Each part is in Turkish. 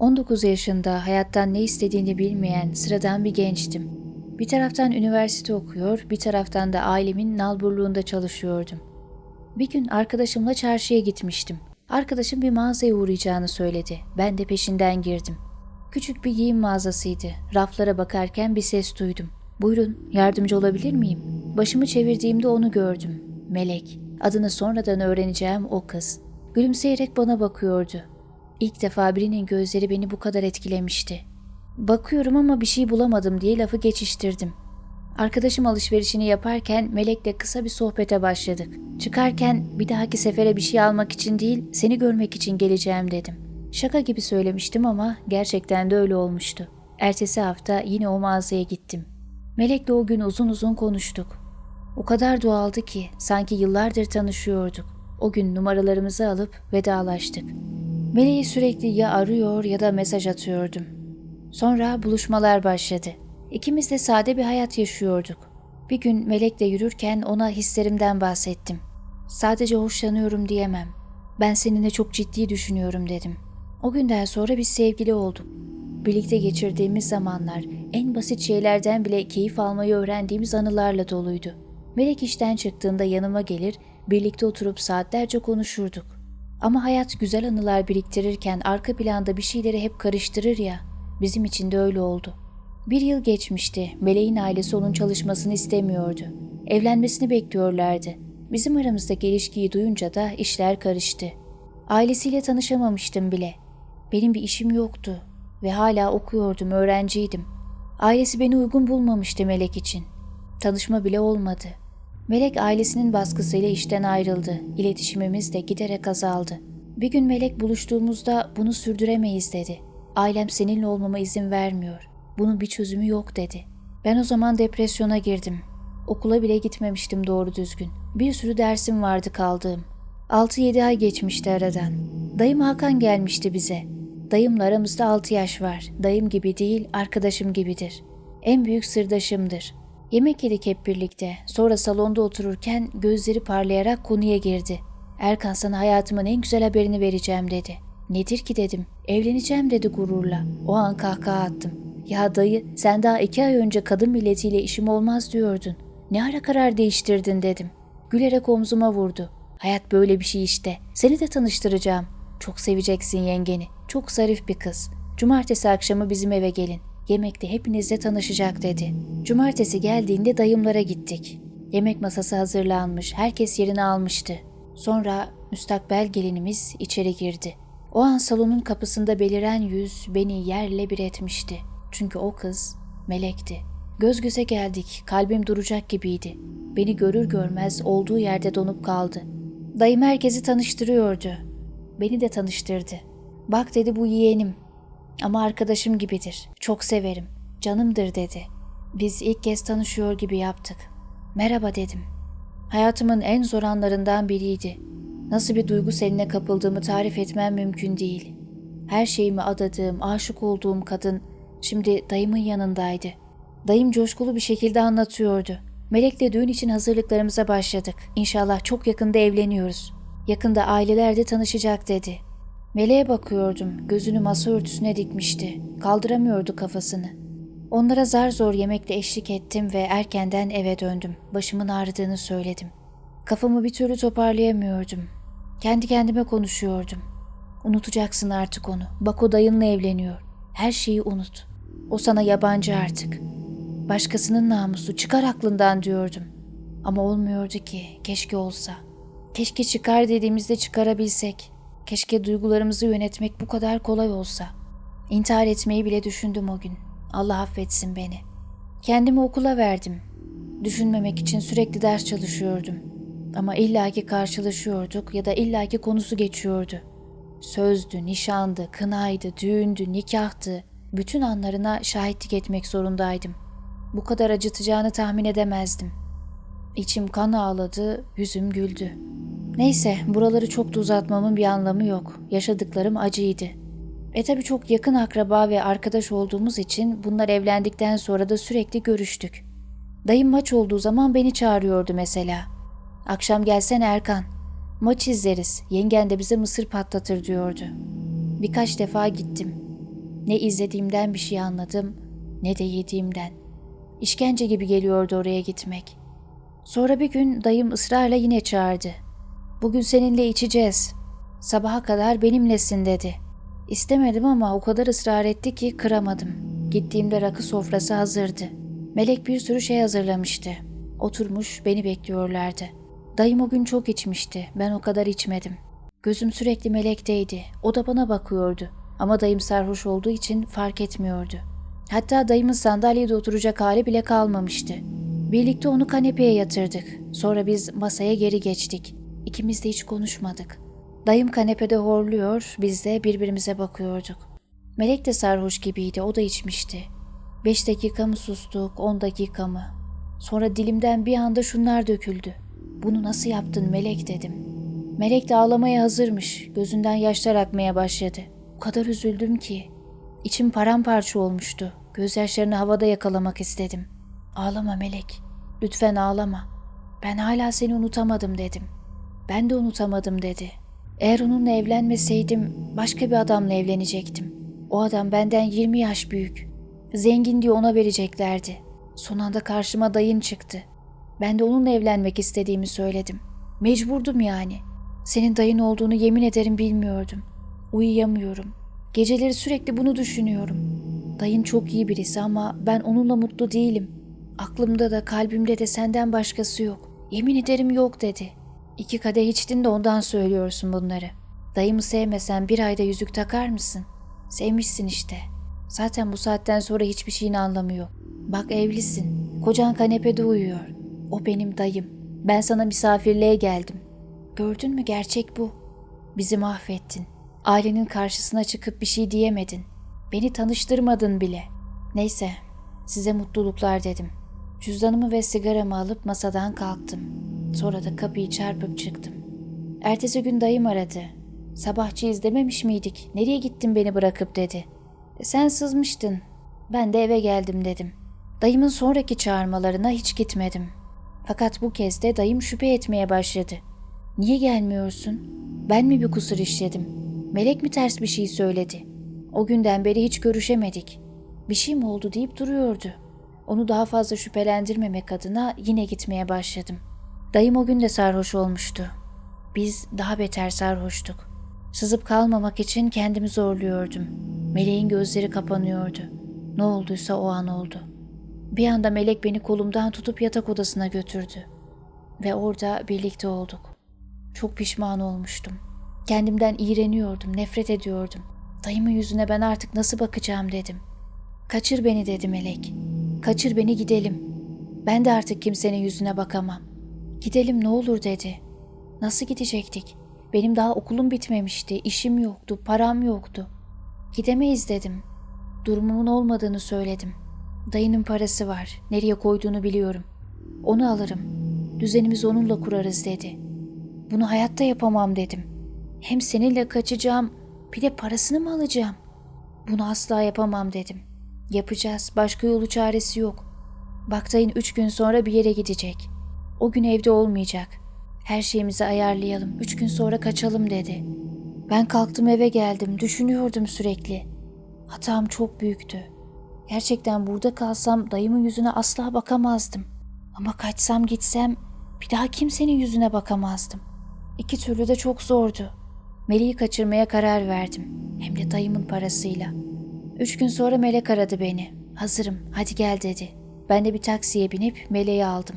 19 yaşında hayattan ne istediğini bilmeyen sıradan bir gençtim. Bir taraftan üniversite okuyor, bir taraftan da ailemin nalburluğunda çalışıyordum. Bir gün arkadaşımla çarşıya gitmiştim. Arkadaşım bir mağazaya uğrayacağını söyledi. Ben de peşinden girdim. Küçük bir giyim mağazasıydı. Raflara bakarken bir ses duydum. Buyurun, yardımcı olabilir miyim? Başımı çevirdiğimde onu gördüm. Melek. Adını sonradan öğreneceğim o kız. Gülümseyerek bana bakıyordu. İlk defa birinin gözleri beni bu kadar etkilemişti. Bakıyorum ama bir şey bulamadım diye lafı geçiştirdim. Arkadaşım alışverişini yaparken Melek'le kısa bir sohbete başladık. Çıkarken bir dahaki sefere bir şey almak için değil, seni görmek için geleceğim dedim. Şaka gibi söylemiştim ama gerçekten de öyle olmuştu. Ertesi hafta yine o mağazaya gittim. Melek'le o gün uzun uzun konuştuk. O kadar doğaldı ki sanki yıllardır tanışıyorduk. O gün numaralarımızı alıp vedalaştık. Meleği sürekli ya arıyor ya da mesaj atıyordum. Sonra buluşmalar başladı. İkimiz de sade bir hayat yaşıyorduk. Bir gün Melek'le yürürken ona hislerimden bahsettim. Sadece hoşlanıyorum diyemem. Ben seninle çok ciddi düşünüyorum dedim. O günden sonra biz sevgili olduk. Birlikte geçirdiğimiz zamanlar en basit şeylerden bile keyif almayı öğrendiğimiz anılarla doluydu. Melek işten çıktığında yanıma gelir, birlikte oturup saatlerce konuşurduk. Ama hayat güzel anılar biriktirirken arka planda bir şeyleri hep karıştırır ya. Bizim için de öyle oldu. Bir yıl geçmişti. Meleğin ailesi onun çalışmasını istemiyordu. Evlenmesini bekliyorlardı. Bizim aramızdaki ilişkiyi duyunca da işler karıştı. Ailesiyle tanışamamıştım bile. Benim bir işim yoktu ve hala okuyordum, öğrenciydim. Ailesi beni uygun bulmamıştı Melek için. Tanışma bile olmadı. Melek ailesinin baskısıyla işten ayrıldı. İletişimimiz de giderek azaldı. Bir gün Melek buluştuğumuzda bunu sürdüremeyiz dedi. Ailem seninle olmama izin vermiyor. Bunun bir çözümü yok dedi. Ben o zaman depresyona girdim. Okula bile gitmemiştim doğru düzgün. Bir sürü dersim vardı kaldığım. 6-7 ay geçmişti aradan. Dayım Hakan gelmişti bize. Dayımla aramızda 6 yaş var. Dayım gibi değil, arkadaşım gibidir. En büyük sırdaşımdır. Yemek yedik hep birlikte. Sonra salonda otururken gözleri parlayarak konuya girdi. Erkan sana hayatımın en güzel haberini vereceğim dedi. Nedir ki dedim. Evleneceğim dedi gururla. O an kahkaha attım. Ya dayı sen daha iki ay önce kadın milletiyle işim olmaz diyordun. Ne ara karar değiştirdin dedim. Gülerek omzuma vurdu. Hayat böyle bir şey işte. Seni de tanıştıracağım. Çok seveceksin yengeni. Çok zarif bir kız. Cumartesi akşamı bizim eve gelin. Yemekte hepinizle tanışacak dedi. Cumartesi geldiğinde dayımlara gittik. Yemek masası hazırlanmış, herkes yerini almıştı. Sonra müstakbel gelinimiz içeri girdi. O an salonun kapısında beliren yüz beni yerle bir etmişti. Çünkü o kız melekti. Göz göze geldik, kalbim duracak gibiydi. Beni görür görmez olduğu yerde donup kaldı. Dayım herkesi tanıştırıyordu. Beni de tanıştırdı. Bak dedi bu yeğenim. Ama arkadaşım gibidir. Çok severim. Canımdır dedi. Biz ilk kez tanışıyor gibi yaptık. Merhaba dedim. Hayatımın en zor anlarından biriydi. Nasıl bir duygu seline kapıldığımı tarif etmem mümkün değil. Her şeyimi adadığım, aşık olduğum kadın şimdi dayımın yanındaydı. Dayım coşkulu bir şekilde anlatıyordu. Melek'le düğün için hazırlıklarımıza başladık. İnşallah çok yakında evleniyoruz. Yakında aileler de tanışacak dedi. Meleğe bakıyordum. Gözünü masa örtüsüne dikmişti. Kaldıramıyordu kafasını. Onlara zar zor yemekle eşlik ettim ve erkenden eve döndüm. Başımın ağrıdığını söyledim. Kafamı bir türlü toparlayamıyordum. Kendi kendime konuşuyordum. Unutacaksın artık onu. Bak o dayınla evleniyor. Her şeyi unut. O sana yabancı artık. Başkasının namusu çıkar aklından diyordum. Ama olmuyordu ki. Keşke olsa. Keşke çıkar dediğimizde çıkarabilsek. Keşke duygularımızı yönetmek bu kadar kolay olsa. İntihar etmeyi bile düşündüm o gün. Allah affetsin beni. Kendimi okula verdim. Düşünmemek için sürekli ders çalışıyordum. Ama illaki karşılaşıyorduk ya da illaki konusu geçiyordu. Sözdü, nişandı, kınaydı, düğündü, nikahtı. Bütün anlarına şahitlik etmek zorundaydım. Bu kadar acıtacağını tahmin edemezdim. İçim kan ağladı, yüzüm güldü. Neyse, buraları çok da uzatmamın bir anlamı yok. Yaşadıklarım acıydı. E tabi çok yakın akraba ve arkadaş olduğumuz için bunlar evlendikten sonra da sürekli görüştük. Dayım maç olduğu zaman beni çağırıyordu mesela. Akşam gelsen Erkan. Maç izleriz, yengen de bize mısır patlatır diyordu. Birkaç defa gittim. Ne izlediğimden bir şey anladım, ne de yediğimden. İşkence gibi geliyordu oraya gitmek. Sonra bir gün dayım ısrarla yine çağırdı. Bugün seninle içeceğiz. Sabaha kadar benimlesin dedi. İstemedim ama o kadar ısrar etti ki kıramadım. Gittiğimde rakı sofrası hazırdı. Melek bir sürü şey hazırlamıştı. Oturmuş beni bekliyorlardı. Dayım o gün çok içmişti. Ben o kadar içmedim. Gözüm sürekli melekteydi. O da bana bakıyordu. Ama dayım sarhoş olduğu için fark etmiyordu. Hatta dayımın sandalyede oturacak hali bile kalmamıştı. Birlikte onu kanepeye yatırdık. Sonra biz masaya geri geçtik. İkimiz de hiç konuşmadık. Dayım kanepede horluyor, biz de birbirimize bakıyorduk. Melek de sarhoş gibiydi, o da içmişti. Beş dakika mı sustuk, on dakika mı? Sonra dilimden bir anda şunlar döküldü. Bunu nasıl yaptın Melek dedim. Melek de ağlamaya hazırmış, gözünden yaşlar akmaya başladı. O kadar üzüldüm ki. İçim paramparça olmuştu. Gözyaşlarını havada yakalamak istedim. Ağlama Melek, lütfen ağlama. Ben hala seni unutamadım dedim. Ben de unutamadım dedi. Eğer onunla evlenmeseydim başka bir adamla evlenecektim. O adam benden 20 yaş büyük. Zengin diye ona vereceklerdi. Son anda karşıma dayın çıktı. Ben de onunla evlenmek istediğimi söyledim. Mecburdum yani. Senin dayın olduğunu yemin ederim bilmiyordum. Uyuyamıyorum. Geceleri sürekli bunu düşünüyorum. Dayın çok iyi birisi ama ben onunla mutlu değilim. Aklımda da kalbimde de senden başkası yok. Yemin ederim yok dedi. İki kadeh içtin de ondan söylüyorsun bunları. Dayımı sevmesen bir ayda yüzük takar mısın? Sevmişsin işte. Zaten bu saatten sonra hiçbir şeyin anlamı yok. Bak evlisin. Kocan kanepede uyuyor. O benim dayım. Ben sana misafirliğe geldim. Gördün mü gerçek bu. Bizi mahvettin. Ailenin karşısına çıkıp bir şey diyemedin. Beni tanıştırmadın bile. Neyse, size mutluluklar dedim. Cüzdanımı ve sigaramı alıp masadan kalktım. Sonra da kapıyı çarpıp çıktım. Ertesi gün dayım aradı. Sabahçı izlememiş miydik? Nereye gittin beni bırakıp dedi. "E, sen sızmıştın. Ben de eve geldim dedim. Dayımın sonraki çağırmalarına hiç gitmedim. Fakat bu kez de dayım şüphe etmeye başladı. Niye gelmiyorsun? Ben mi bir kusur işledim? Melek mi ters bir şey söyledi? O günden beri hiç görüşemedik. Bir şey mi oldu deyip duruyordu. Onu daha fazla şüphelendirmemek adına yine gitmeye başladım. Dayım o gün de sarhoş olmuştu. Biz daha beter sarhoştuk. Sızıp kalmamak için kendimi zorluyordum. Meleğin gözleri kapanıyordu. Ne olduysa o an oldu. Bir anda melek beni kolumdan tutup yatak odasına götürdü. Ve orada birlikte olduk. Çok pişman olmuştum. Kendimden iğreniyordum, nefret ediyordum. Dayımın yüzüne ben artık nasıl bakacağım dedim. Kaçır beni dedi melek. Kaçır beni gidelim. Ben de artık kimsenin yüzüne bakamam. Gidelim ne olur dedi. Nasıl gidecektik? Benim daha okulum bitmemişti, işim yoktu, param yoktu. Gidemeyiz dedim. Durumumun olmadığını söyledim. Dayının parası var, nereye koyduğunu biliyorum. Onu alırım. Düzenimizi onunla kurarız dedi. Bunu hayatta yapamam dedim. Hem seninle kaçacağım, bir de parasını mı alacağım? Bunu asla yapamam dedim. Yapacağız, başka yolu çaresi yok. Baktayın üç gün sonra bir yere gidecek. O gün evde olmayacak. Her şeyimizi ayarlayalım, üç gün sonra kaçalım dedi. Ben kalktım eve geldim, düşünüyordum sürekli. Hatam çok büyüktü. Gerçekten burada kalsam dayımın yüzüne asla bakamazdım. Ama kaçsam gitsem bir daha kimsenin yüzüne bakamazdım. İki türlü de çok zordu. Melek'i kaçırmaya karar verdim. Hem de dayımın parasıyla. Üç gün sonra Melek aradı beni. Hazırım, hadi gel dedi. Ben de bir taksiye binip Melek'i aldım.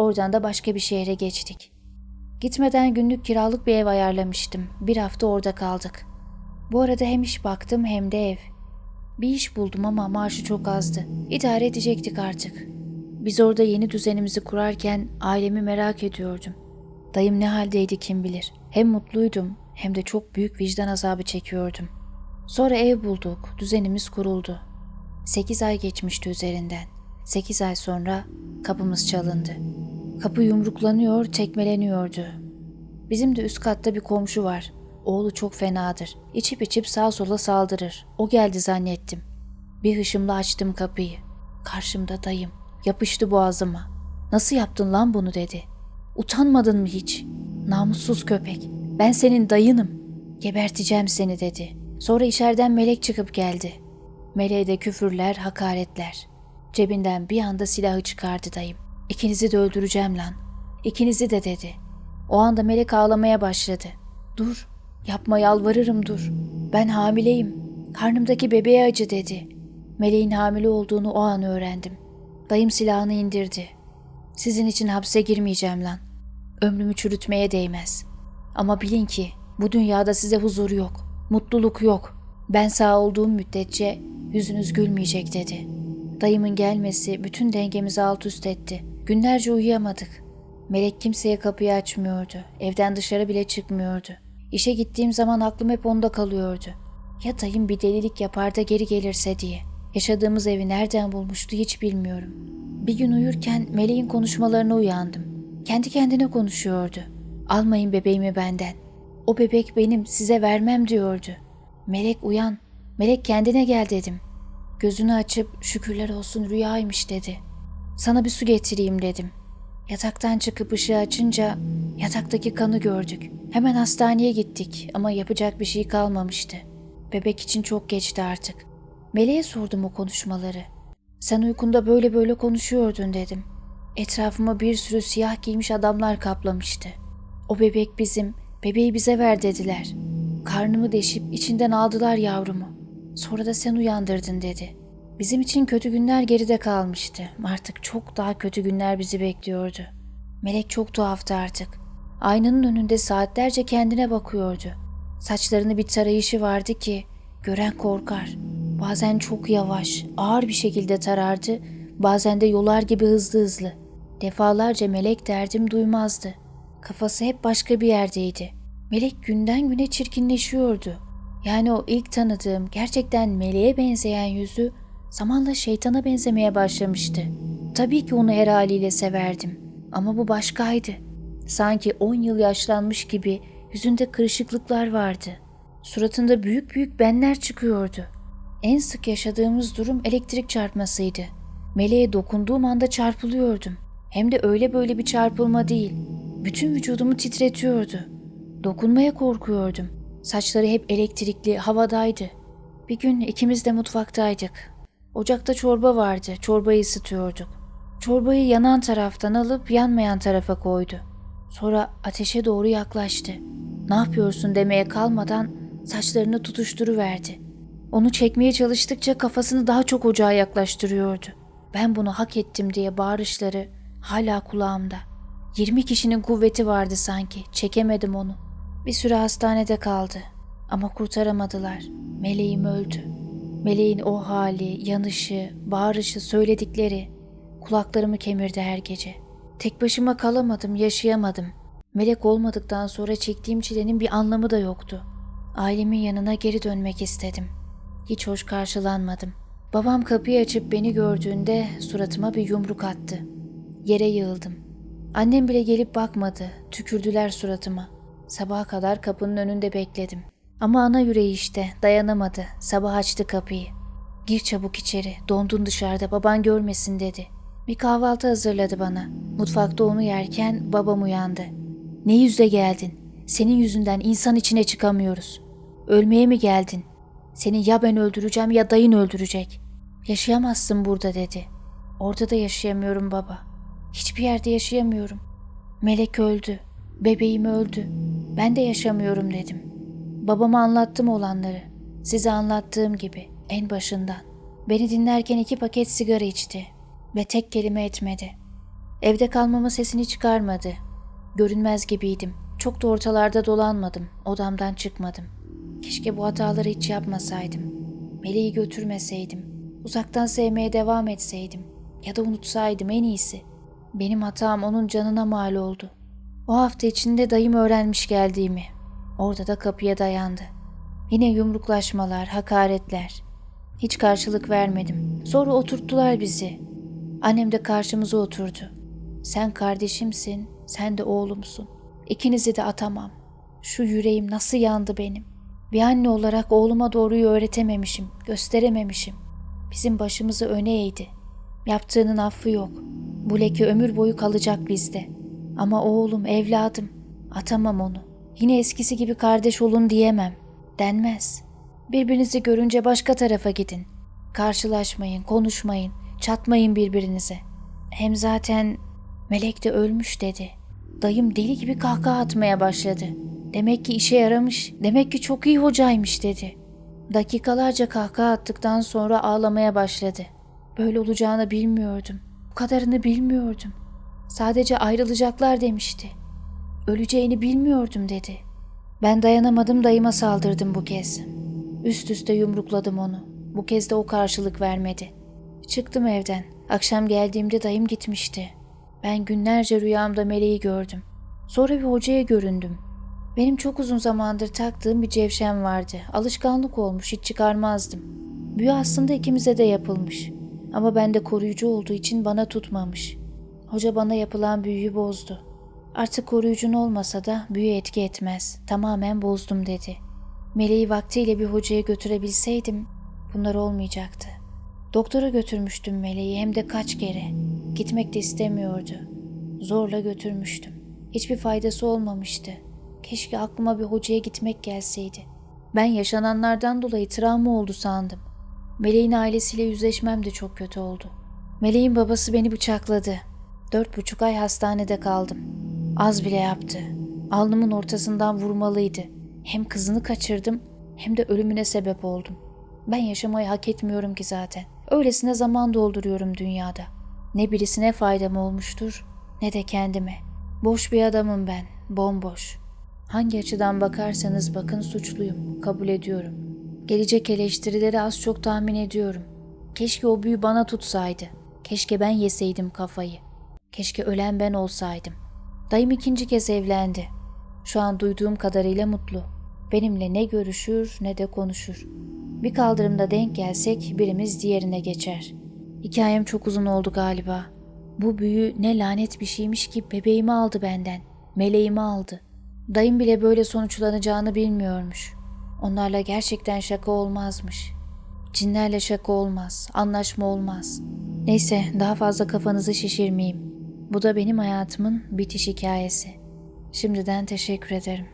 Oradan da başka bir şehre geçtik. Gitmeden günlük kiralık bir ev ayarlamıştım. Bir hafta orada kaldık. Bu arada hem iş baktım hem de ev. Bir iş buldum ama maaşı çok azdı. İdare edecektik artık. Biz orada yeni düzenimizi kurarken ailemi merak ediyordum. Dayım ne haldeydi kim bilir. Hem mutluydum hem de çok büyük vicdan azabı çekiyordum. Sonra ev bulduk, düzenimiz kuruldu. Sekiz ay geçmişti üzerinden. Sekiz ay sonra kapımız çalındı. Kapı yumruklanıyor, tekmeleniyordu. Bizim de üst katta bir komşu var. Oğlu çok fenadır. İçip içip sağ sola saldırır. O geldi zannettim. Bir hışımla açtım kapıyı. Karşımda dayım. Yapıştı boğazıma. Nasıl yaptın lan bunu dedi. Utanmadın mı hiç? Namussuz köpek. Ben senin dayınım. Geberteceğim seni dedi. Sonra içeriden melek çıkıp geldi. Meleğe de küfürler, hakaretler. Cebinden bir anda silahı çıkardı dayım. İkinizi de öldüreceğim lan. İkinizi de dedi. O anda melek ağlamaya başladı. Dur, yapma yalvarırım dur. Ben hamileyim. Karnımdaki bebeğe acı dedi. Meleğin hamile olduğunu o an öğrendim. Dayım silahını indirdi. Sizin için hapse girmeyeceğim lan. Ömrümü çürütmeye değmez. Ama bilin ki bu dünyada size huzur yok, mutluluk yok. Ben sağ olduğum müddetçe yüzünüz gülmeyecek dedi. Dayımın gelmesi bütün dengemizi alt üst etti. Günlerce uyuyamadık. Melek kimseye kapıyı açmıyordu. Evden dışarı bile çıkmıyordu. İşe gittiğim zaman aklım hep onda kalıyordu. Ya dayım bir delilik yapar da geri gelirse diye. Yaşadığımız evi nereden bulmuştu hiç bilmiyorum. Bir gün uyurken Meleğin konuşmalarına uyandım. Kendi kendine konuşuyordu. Almayın bebeğimi benden. O bebek benim size vermem diyordu. Melek uyan. Melek kendine gel dedim. Gözünü açıp şükürler olsun rüyaymış dedi. Sana bir su getireyim dedim. Yataktan çıkıp ışığı açınca yataktaki kanı gördük. Hemen hastaneye gittik ama yapacak bir şey kalmamıştı. Bebek için çok geçti artık. Meleğe sordum o konuşmaları. Sen uykunda böyle böyle konuşuyordun dedim. Etrafıma bir sürü siyah giymiş adamlar kaplamıştı. O bebek bizim, bebeği bize ver dediler. Karnımı deşip içinden aldılar yavrumu. Sonra da sen uyandırdın dedi. Bizim için kötü günler geride kalmıştı. Artık çok daha kötü günler bizi bekliyordu. Melek çok tuhaftı artık. Aynanın önünde saatlerce kendine bakıyordu. Saçlarını bir tarayışı vardı ki gören korkar. Bazen çok yavaş, ağır bir şekilde tarardı, bazen de yolar gibi hızlı hızlı. Defalarca melek derdim duymazdı. Kafası hep başka bir yerdeydi. Melek günden güne çirkinleşiyordu. Yani o ilk tanıdığım gerçekten meleğe benzeyen yüzü zamanla şeytana benzemeye başlamıştı. Tabii ki onu her haliyle severdim. Ama bu başkaydı. Sanki on yıl yaşlanmış gibi yüzünde kırışıklıklar vardı. Suratında büyük büyük benler çıkıyordu. En sık yaşadığımız durum elektrik çarpmasıydı. Meleğe dokunduğum anda çarpılıyordum. Hem de öyle böyle bir çarpılma değil. Bütün vücudumu titretiyordu. Dokunmaya korkuyordum. Saçları hep elektrikli, havadaydı. Bir gün ikimiz de mutfaktaydık. Ocakta çorba vardı, çorbayı ısıtıyorduk. Çorbayı yanan taraftan alıp yanmayan tarafa koydu. Sonra ateşe doğru yaklaştı. Ne yapıyorsun demeye kalmadan saçlarını tutuşturuverdi. Onu çekmeye çalıştıkça kafasını daha çok ocağa yaklaştırıyordu. Ben bunu hak ettim diye bağırışları hala kulağımda. 20 kişinin kuvveti vardı sanki. Çekemedim onu. Bir süre hastanede kaldı. Ama kurtaramadılar. Meleğim öldü. Meleğin o hali, yanışı, bağırışı, söyledikleri kulaklarımı kemirdi her gece. Tek başıma kalamadım, yaşayamadım. Melek olmadıktan sonra çektiğim çilenin bir anlamı da yoktu. Ailemin yanına geri dönmek istedim. Hiç hoş karşılanmadım. Babam kapıyı açıp beni gördüğünde suratıma bir yumruk attı. Yere yığıldım. Annem bile gelip bakmadı. Tükürdüler suratıma. Sabaha kadar kapının önünde bekledim. Ama ana yüreği işte dayanamadı. Sabah açtı kapıyı. Gir çabuk içeri. Dondun dışarıda baban görmesin dedi. Bir kahvaltı hazırladı bana. Mutfakta onu yerken babam uyandı. Ne yüzle geldin? Senin yüzünden insan içine çıkamıyoruz. Ölmeye mi geldin? Seni ya ben öldüreceğim ya dayın öldürecek. Yaşayamazsın burada dedi. Orada da yaşayamıyorum baba. Hiçbir yerde yaşayamıyorum. Melek öldü. Bebeğim öldü. Ben de yaşamıyorum dedim. Babama anlattım olanları. Size anlattığım gibi en başından. Beni dinlerken iki paket sigara içti ve tek kelime etmedi. Evde kalmama sesini çıkarmadı. Görünmez gibiydim. Çok da ortalarda dolanmadım. Odamdan çıkmadım. Keşke bu hataları hiç yapmasaydım. Meleği götürmeseydim. Uzaktan sevmeye devam etseydim. Ya da unutsaydım en iyisi. Benim hatam onun canına mal oldu. O hafta içinde dayım öğrenmiş geldiğimi. Orada da kapıya dayandı. Yine yumruklaşmalar, hakaretler. Hiç karşılık vermedim. Sonra oturttular bizi. Annem de karşımıza oturdu. Sen kardeşimsin, sen de oğlumsun. İkinizi de atamam. Şu yüreğim nasıl yandı benim. Bir anne olarak oğluma doğruyu öğretememişim, gösterememişim. Bizim başımızı öne eğdi. Yaptığının affı yok. Bu leke ömür boyu kalacak bizde. Ama oğlum, evladım. Atamam onu. Yine eskisi gibi kardeş olun diyemem. Denmez. Birbirinizi görünce başka tarafa gidin. Karşılaşmayın, konuşmayın, çatmayın birbirinize. Hem zaten Melek de ölmüş dedi. Dayım deli gibi kahkaha atmaya başladı. Demek ki işe yaramış, demek ki çok iyi hocaymış dedi. Dakikalarca kahkaha attıktan sonra ağlamaya başladı. Böyle olacağını bilmiyordum. Bu kadarını bilmiyordum. Sadece ayrılacaklar demişti. Öleceğini bilmiyordum dedi. Ben dayanamadım dayıma saldırdım bu kez. Üst üste yumrukladım onu. Bu kez de o karşılık vermedi. Çıktım evden. Akşam geldiğimde dayım gitmişti. Ben günlerce rüyamda meleği gördüm. Sonra bir hocaya göründüm. Benim çok uzun zamandır taktığım bir cevşem vardı. Alışkanlık olmuş, hiç çıkarmazdım. Büyü aslında ikimize de yapılmış. Ama bende koruyucu olduğu için bana tutmamış. Hoca bana yapılan büyüyü bozdu. Artık koruyucun olmasa da büyü etki etmez. Tamamen bozdum dedi. Meleği vaktiyle bir hocaya götürebilseydim bunlar olmayacaktı. Doktora götürmüştüm meleği hem de kaç kere. Gitmek de istemiyordu. Zorla götürmüştüm. Hiçbir faydası olmamıştı. Keşke aklıma bir hocaya gitmek gelseydi. Ben yaşananlardan dolayı travma oldu sandım. Meleğin ailesiyle yüzleşmem de çok kötü oldu. Meleğin babası beni bıçakladı. Dört buçuk ay hastanede kaldım. Az bile yaptı. Alnımın ortasından vurmalıydı. Hem kızını kaçırdım hem de ölümüne sebep oldum. Ben yaşamayı hak etmiyorum ki zaten. Öylesine zaman dolduruyorum dünyada. Ne birisine faydam olmuştur ne de kendime. Boş bir adamım ben, bomboş. Hangi açıdan bakarsanız bakın suçluyum, kabul ediyorum. Gelecek eleştirileri az çok tahmin ediyorum. Keşke o büyü bana tutsaydı. Keşke ben yeseydim kafayı. Keşke ölen ben olsaydım. Dayım ikinci kez evlendi. Şu an duyduğum kadarıyla mutlu. Benimle ne görüşür ne de konuşur. Bir kaldırımda denk gelsek birimiz diğerine geçer. Hikayem çok uzun oldu galiba. Bu büyü ne lanet bir şeymiş ki bebeğimi aldı benden. Meleğimi aldı. Dayım bile böyle sonuçlanacağını bilmiyormuş. Onlarla gerçekten şaka olmazmış. Cinlerle şaka olmaz, anlaşma olmaz. Neyse daha fazla kafanızı şişirmeyeyim. Bu da benim hayatımın bitiş hikayesi. Şimdiden teşekkür ederim.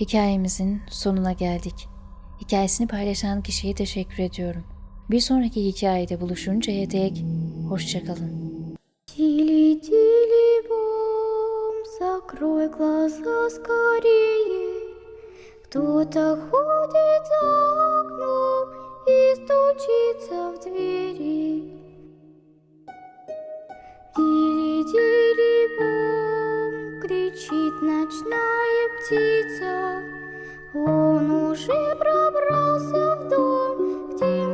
Hikayemizin sonuna geldik. Hikayesini paylaşan kişiye teşekkür ediyorum. Bir sonraki hikayede buluşuncaya dek hoşçakalın. Тили-тили-бом, закрой глаза скорее. Кто-то ходит за окном и стучится в двери. Дили-дили-бум, кричит ночная птица, он уже пробрался в дом, где